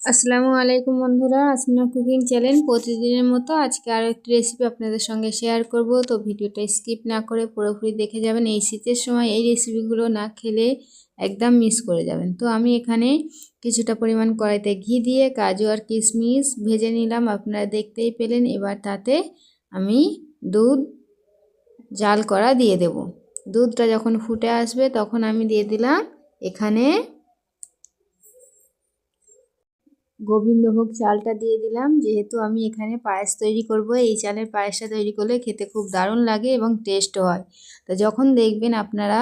আসসালামু আলাইকুম বন্ধুরা, আসমিনা কুকিং চ্যানেল। প্রতিদিনের মতো আজকে আরও একটি রেসিপি আপনাদের সঙ্গে শেয়ার করব। তো ভিডিওটা স্কিপ না করে পুরোপুরি দেখে যাবেন। এই শীতের সময় এই রেসিপিগুলো না খেলে একদম মিস করে যাবেন। তো আমি এখানে কিছুটা পরিমাণ কড়াইতে ঘি দিয়ে কাজু আর কিশমিশ ভেজে নিলাম। আপনারা দেখতেই পেলেন, এবার তাতে আমি দুধ, জাল করা দিয়ে দেব। দুধটা যখন ফুটে আসবে, তখন আমি দিয়ে দিলাম এখানে গোবিন্দভোগ চালটা দিয়ে দিলাম। যেহেতু আমি এখানে পায়েস তৈরি করব, এই চালের পায়েসটা তৈরি করলে খেতে খুব দারুণ লাগে এবং টেস্টও হয়। তো যখন দেখবেন আপনারা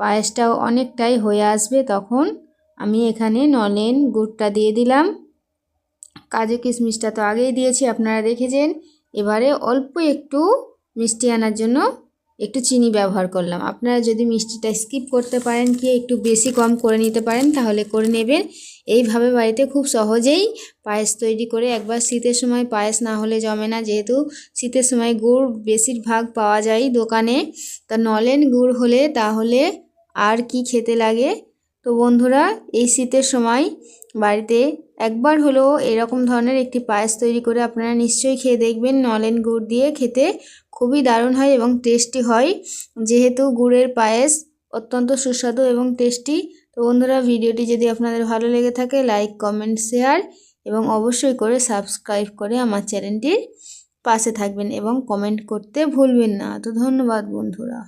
পায়েসটাও অনেকটাই হয়ে আসবে, তখন আমি এখানে নলেন গুড়টা দিয়ে দিলাম। কাজু কিশমিশটা তো আগেই দিয়েছি, আপনারা দেখেছেন। এবারে অল্প একটু মিষ্টি আনার জন্য একটু চিনি ব্যবহার করলাম। আপনারা যদি মিষ্টিটা স্কিপ করতে পারেন কি একটু বেশি কম করে নিতে পারেন, তাহলে করে নেবেন। এইভাবে বাড়িতে খুব সহজেই পায়েস তৈরি করে একবার শীতের সময় পায়েস না হলে জমে না। যেহেতু শীতের সময় গুড় বেশিরভাগ পাওয়া যায় দোকানে, তা নলেন গুড় হলে তাহলে আর কি খেতে লাগে? তো বন্ধুরা, এই শীতের সময় বাড়িতে একবার হলেও এরকম ধরনের একটি পায়েস তৈরি করে আপনারা নিশ্চয়ই খেয়ে দেখবেন। নলেন গুড় দিয়ে খেতে খুবই দারুণ হয় এবং টেস্টি হয়। যেহেতু গুড়ের পায়েস অত্যন্ত সুস্বাদু এবং টেস্টি তো বন্ধুরা, ভিডিওটি যদি আপনাদের ভালো লেগে থাকে লাইক কমেন্ট শেয়ার এবং অবশ্যই করে সাবস্ক্রাইব করে আমার চ্যানেলটির পাশে থাকবেন এবং কমেন্ট করতে ভুলবেন না। তো ধন্যবাদ বন্ধুরা।